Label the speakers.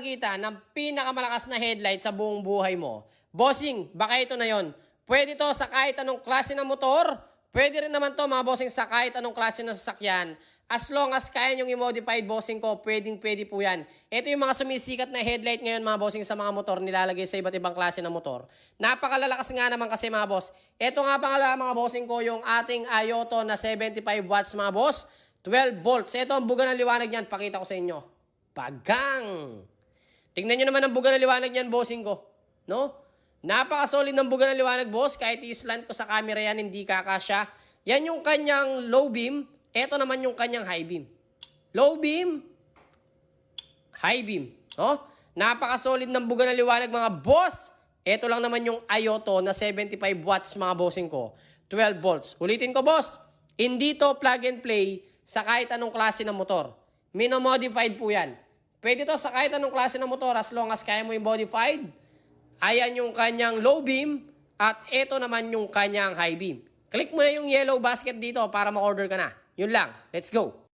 Speaker 1: pamamagitan ng pinakamalakas na headlight sa buong buhay mo. Bossing, baka ito na yon. Pwede to sa kahit anong klase ng motor. Pwede rin naman to mga bossing sa kahit anong klase ng sasakyan. As long as kaya yung i-modified bossing ko, pwedeng pwede po yan. Ito yung mga sumisikat na headlight ngayon mga bossing sa mga motor nilalagay sa iba't ibang klase ng motor. Napakalalakas nga naman kasi mga boss. Ito nga pangala mga bossing ko yung ating Ayoto na 75 watts mga boss. 12 volts. Ito ang buga ng liwanag niyan. Pakita ko sa inyo. Pagang! Tingnan nyo naman ang buga ng liwanag niyan, bossing ko. No? Napaka-solid ng buga ng liwanag, boss. Kahit i-slant ko sa camera yan, hindi kakasya. Yan yung kanyang low beam. Ito naman yung kanyang high beam. Low beam, high beam. No? Napaka-solid ng buga ng liwanag, mga boss. Ito lang naman yung Ayoto na 75 watts, mga bossing ko. 12 volts. Ulitin ko, boss. Hindi to plug and play sa kahit anong klase ng motor. Minomodified po yan. Pwede to sa kahit anong klase ng motor as long as kaya mo yung modified. Ayan yung kanyang low beam at ito naman yung kanyang high beam. Click mo na yung yellow basket dito para ma-order ka na. Yun lang. Let's go.